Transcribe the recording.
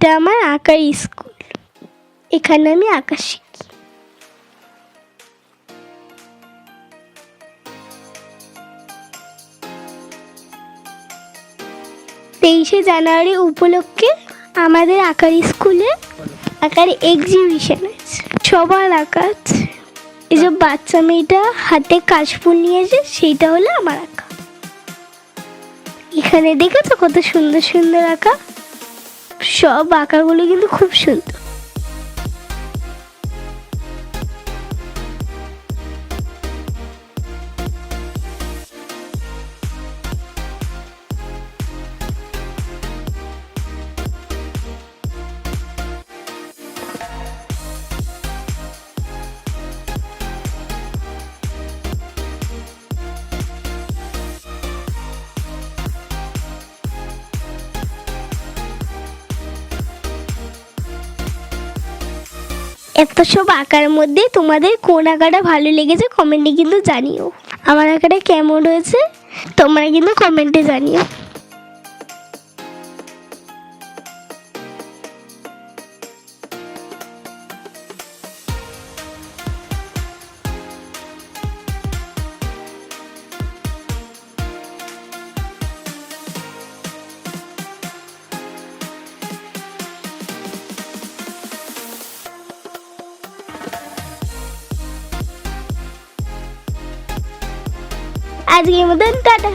এটা আমার আঁকার স্কুল। এখানে আমি আঁকা শিখি। তেইশে জানুয়ারি উপলক্ষে আমাদের আঁকার স্কুলে আঁকার এক্সিবিশন আছে। সবার আঁকা আছে। যে বাচ্চা মেয়েটা হাতে কাশফুল নিয়েছে, সেইটা হলো আমার আঁকা। এখানে দেখেছ কত সুন্দর সুন্দর আঁকা? সব আঁকাগুলো কিন্তু খুব সুন্দর। এত সব আঁকার মধ্যে তোমাদের কোন আঁকাটা ভালো লেগেছে কমেন্টে কিন্তু জানিও। আমার আঁকাটা কেমন হয়েছে তোমরা কিন্তু কমেন্টে জানিও। আজকের মতন টাটা